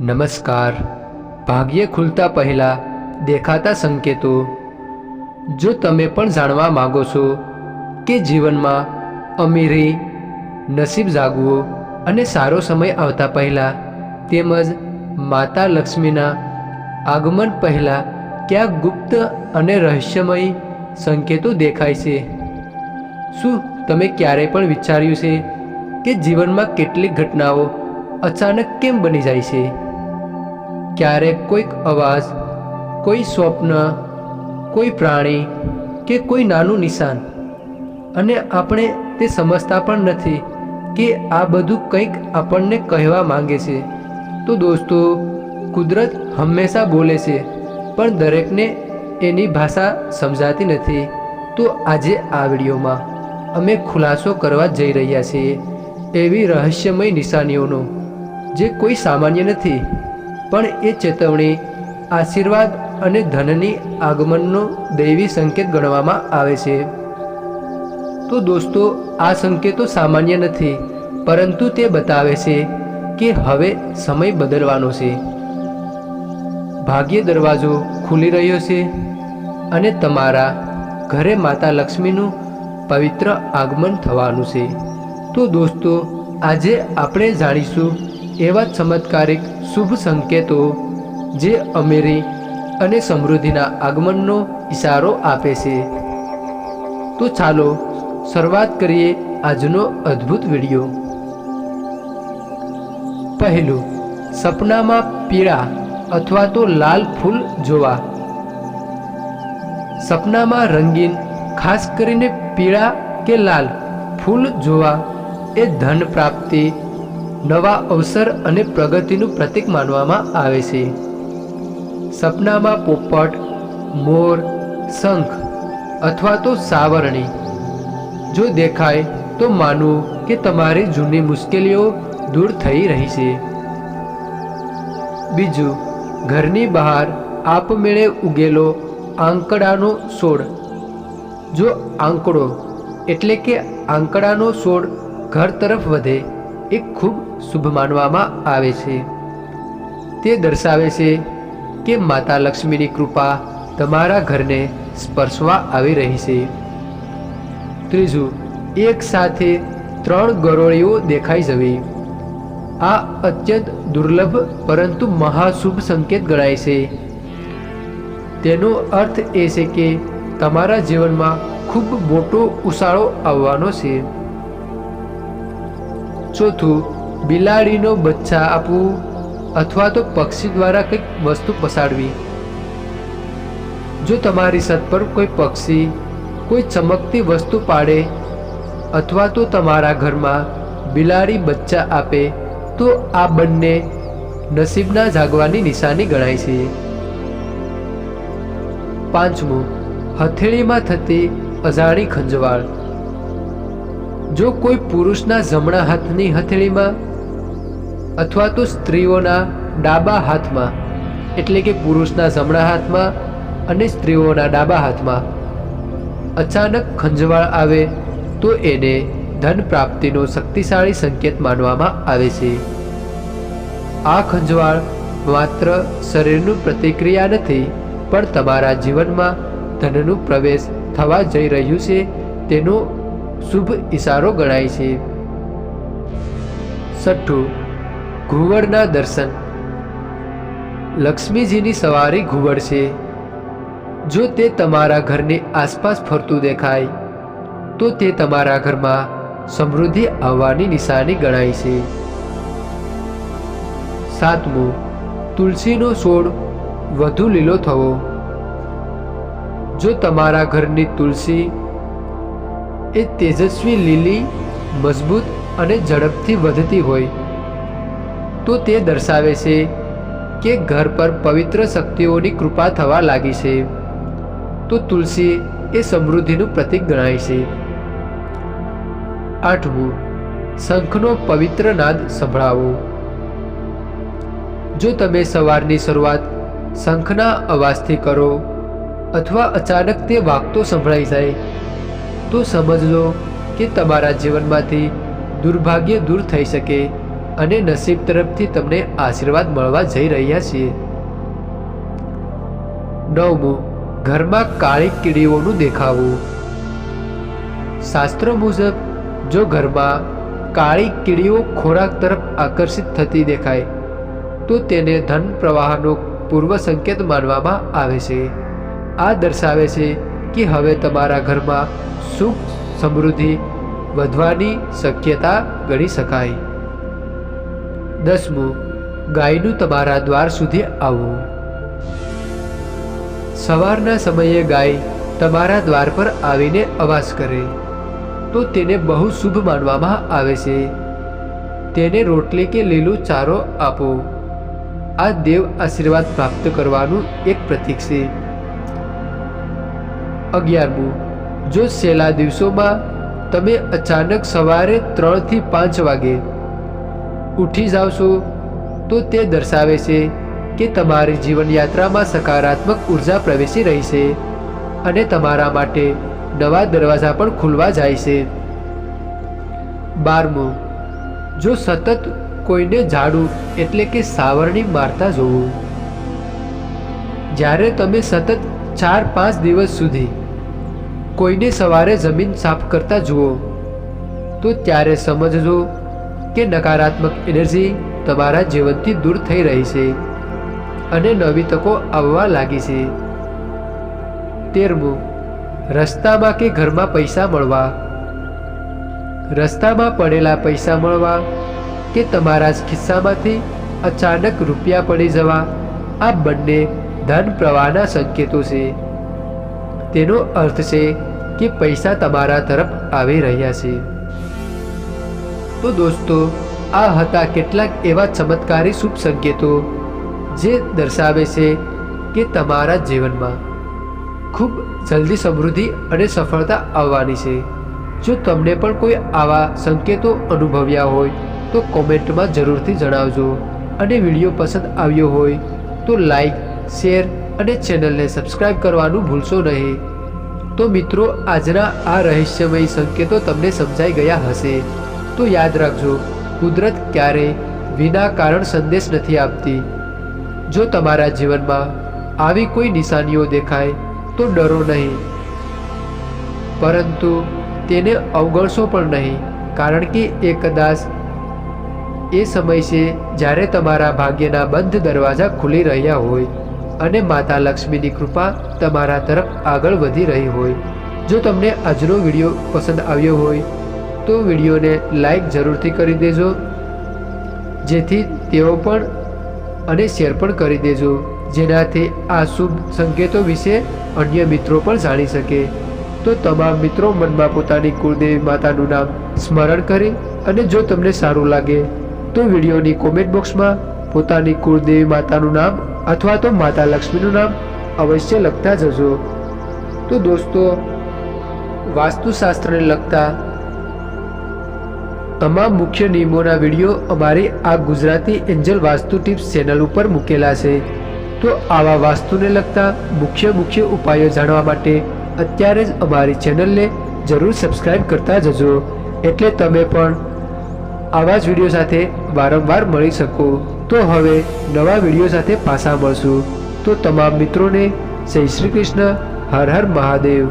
નમસ્કાર. ભાગ્ય ખુલતા પહેલાં દેખાતા સંકેતો. જો તમે પણ જાણવા માગો છો કે જીવનમાં અમીરી, નસીબ જાગવો અને સારો સમય આવતા પહેલાં તેમજ માતા લક્ષ્મીના આગમન પહેલાં ક્યાં ગુપ્ત અને રહસ્યમય સંકેતો દેખાય છે. શું તમે ક્યારેય પણ વિચાર્યું છે કે જીવનમાં કેટલીક ઘટનાઓ અચાનક કેમ બની જાય છે? ક્યારેક કોઈક અવાજ, કોઈ સ્વપ્ન, કોઈ પ્રાણી કે કોઈ નાનું નિશાન. અને આપણે તે સમજતા પણ નથી કે આ બધું કંઈક આપણને કહેવા માંગે છે. તો દોસ્તો, કુદરત હંમેશા બોલે છે, પણ દરેકને એની ભાષા સમજાતી નથી. તો આજે આ વિડીયોમાં અમે ખુલાસો કરવા જઈ રહ્યા છીએ એવી રહસ્યમય નિશાનીઓનો, જે કોઈ સામાન્ય નથી. પણ એ ચેતવણી, આશીર્વાદ અને ધનની આગમનનો દૈવી સંકેત ગણવામાં આવે છે. તો દોસ્તો, આ સંકેતો સામાન્ય નથી, પરંતુ તે બતાવે છે કે હવે સમય બદલવાનો છે. ભાગ્ય દરવાજો ખુલી રહ્યો છે અને તમારા ઘરે માતા લક્ષ્મીનું પવિત્ર આગમન થવાનું છે. તો દોસ્તો, આજે આપણે જાણીશું એવા ચમત્કારિક શુભ સંકેતો જે અમેરી અને સમૃદ્ધિના આગમનનો ઇશારો આપે છે. તો ચાલો શરૂઆત કરીએ આજનો અદ્ભુત વીડિયો. પહેલું, સપનામાં પીળા અથવા તો લાલ ફૂલ જોવા. સપનામાં રંગીન, ખાસ કરીને પીળા કે લાલ ફૂલ જોવા એ ધન પ્રાપ્તિ નવા અવસર અને પ્રગતિનું પ્રતીક માનવામાં આવે છે. સપનામાં પોપટ, મોર, શંખ અથવા તો સાવરણી. જો દેખાય તો માનવું કે તમારી જૂની મુશ્કેલીઓ દૂર થઈ રહી છે. બીજું, ઘરની બહાર આપમેળે ઉગેલો આંકડાનો છોડ જો આંકડો એટલે કે આંકડાનો છોડ ઘર તરફ વધે, એ ખૂબ શુભ માનવામાં આવે છે. તે દર્શાવે છે કે માતા લક્ષ્મીની કૃપા તમારા ઘરને સ્પર્શવા આવી રહી છે. ત્રીજું, એક સાથે ત્રણ ગરોળીઓ દેખાઈ જવી. આ અત્યંત દુર્લભ પરંતુ મહાશુભ સંકેત ગણાય છે. તેનો અર્થ એ છે કે તમારા જીવનમાં ખૂબ મોટો ઉછાળો આવવાનો છે. ચોથું બિલાડીનો બચ્ચા આપવું અથવા તો પક્ષી દ્વારા કંઈક વસ્તુ પસાડવી જો તમારી છત પર કોઈ પક્ષી, કોઈ ચમકતી વસ્તુ પાડે અથવા તો તમારા ઘરમાં બિલાડી બચ્ચા આપે, તો આ બંને નસીબના જાગવાની નિશાની ગણાય છે. પાંચમું, હથેળીમાં થતી અજાણી ખંજવાળ. જો કોઈ પુરુષના જમણા હાથની હથેળીમાં અથવા તો સ્ત્રીઓના ડાબા હાથમાં, એટલે કે પુરુષના જમણા હાથમાં અને સ્ત્રીઓના ડાબા હાથમાં. અચાનક ખંજવાળ આવે તો એને ધન પ્રાપ્તિનો શક્તિશાળી સંકેત માનવામાં આવે છે. આ ખંજવાળ માત્ર શરીરનું પ્રતિક્રિયા નથી, પણ તમારા જીવનમાં ધનનું પ્રવેશ થવા જઈ રહ્યું છે તેનો શુભ ઈશારો ગણાય છે. છઠ્ઠું ઘુવડના દર્શન. લક્ષ્મીજીની સવારી ઘુવડ છે. જો તે તમારા ઘરની આસપાસ ફરતું દેખાય, તો તે તમારા ઘરમાં સમૃદ્ધિ આવવાની નિશાની ગણાય છે. સાતમું, તુલસીનો છોડ વધુ લીલો થવો. જો તમારા ઘરની તુલસી એ તેજસ્વી લીલી, મજબૂત અને ઝડપથી વધતી હોય તો તે દર્શાવે છે કે ઘર પર પવિત્ર શક્તિઓની કૃપા થવા લાગી છે. તો તુલસી એ સમૃદ્ધિનું પ્રતીક ગણાય છે. આઠમું, શંખનો પવિત્ર નાદ સંભળાવો. જો તમે સવારની શરૂઆત શંખના અવાજથી કરો અથવા અચાનક તે વાગતો સંભળાઈ જાય, તો સમજજો કે તમારા જીવનમાંથી દુર્ભાગ્ય દૂર થઈ શકે. અને નસીબ તરફથી તમને આશીર્વાદ મળવા જઈ રહ્યા છીએ. નવમું, ઘરમાં કાળી કીડીઓનું દેખાવું. શાસ્ત્રો મુજબ, જો ઘરમાં કાળી કીડીઓ ખોરાક તરફ આકર્ષિત થતી દેખાય, તો તેને ધન પ્રવાહનો પૂર્વ સંકેત માનવામાં આવે છે. આ દર્શાવે છે કે હવે તમારા ઘરમાં સુખ, સમૃદ્ધિ વધવાની શક્યતા ગણી શકાય. દસમું, ગાયનું તમારા દ્વાર સુધી આવવું સવારના સમયે ગાય તમારા દ્વાર પર આવીને અવાજ કરે, તો તેને બહુ શુભ માનવામાં આવે છે. તેને રોટલી કે લીલો ચારો આપો. આ દેવ આશીર્વાદ પ્રાપ્ત કરવાનું એક પ્રતીક છે. અગિયારમું, જો છેલ્લા દિવસોમાં તમે અચાનક સવારે ત્રણથી પાંચ વાગે ઉઠી જાઓ છો, તો તે દર્શાવે છે કે તમારી જીવનયાત્રામાં સકારાત્મક ઊર્જા પ્રવેશી રહી છે અને તમારા માટે નવા દરવાજા પણ ખુલવા જાય છે. બારમું, જો સતત કોઈને ઝાડુ એટલે કે સાવરણી મારતા જોવું. જ્યારે તમે સતત ચાર પાંચ દિવસ સુધી કોઈને સવારે જમીન સાફ કરતા જુઓ, તો ત્યારે સમજજો કે નકારાત્મક એનર્જી તમારા જીવનથી દૂર થઈ રહી છે અને નવી તકો આવવા લાગી છે. તેરમું, રસ્તામાં કે ઘરમાં પૈસા મળવા? રસ્તામાં પડેલા પૈસા મળવા કે તમારા જ ખિસ્સામાંથી અચાનક રૂપિયા પડી જવા? આ બંને ધન પ્રવાહના સંકેતો છે. તેનો અર્થ છે કે પૈસા તમારા તરફ આવી રહ્યા છે. તો દોસ્તો, આ હતા કેટલાક એવા ચમત્કારી શુભ સંકેતો જે દર્શાવે છે કે તમારા જીવનમાં ખૂબ જલ્દી સમૃદ્ધિ અને સફળતા આવવાની છે. જો તમને પણ કોઈ આવા સંકેતો અનુભવ્યા હોય, તો કોમેન્ટમાં જરૂરથી જણાવજો અને વીડિયો પસંદ આવ્યો હોય, તો લાઈક, શેર અને ચેનલને સબસ્ક્રાઈબ કરવાનું ભૂલશો નહીં. તો મિત્રો, આજના આ રહસ્યમય સંકેતો તમને સમજાઈ ગયા હશે. તો યાદ રાખજો, કુદરત ક્યારેય વિના કારણ સંદેશ નથી આપતી. જો તમારા જીવનમાં આવી કોઈ નિશાનીઓ દેખાય, તો ડરો નહીં. પરંતુ તેને અવગણશો પણ નહીં, કારણ કે એ કદાચ એ સમય છે જ્યારે તમારા ભાગ્યના બંધ દરવાજા ખુલી રહ્યા હોય અને માતા લક્ષ્મીની કૃપા તમારા તરફ આગળ વધી રહી હોય. જો તમને આજનો વીડિયો પસંદ આવ્યો હોય તો વિડીયોને લાઈક જરૂરથી કરી દેજો. જેથી તેઓ પણ અને શેર પણ કરી દેજો. જેનાથી આ શુભ સંકેતો વિશે અન્ય મિત્રો પણ જાણી શકે. તો તમામ મિત્રો મનમાં પોતાની કુળદેવી માતાનું નામ સ્મરણ કરી અને જો તમને સારું લાગે, તો વિડીયોની કોમેન્ટ બોક્સમાં પોતાની કુળદેવી માતાનું નામ અથવા તો માતા લક્ષ્મીનું નામ અવશ્ય લખતા જજો. તો દોસ્તો, વાસ્તુશાસ્ત્રને લગતા તમામ મુખ્ય નિયમોના વીડિયો અમારી આ Gujarati angel vastu tips channel ઉપર મૂકેલા છે. તો આવા વાસ્તુને લગતા મુખ્ય મુખ્ય ઉપાયો જાણવા માટે અત્યારે જ અમારી ચેનલને જરૂર સબસ્ક્રાઇબ કરતા જજો. એટલે તમે પણ આવા જ વીડિયો સાથે વારંવાર મળી શકો. તો હવે નવા વીડિયો સાથે પાછા મળશું. તો તમામ મિત્રોને જય શ્રી કૃષ્ણ, હર હર મહાદેવ.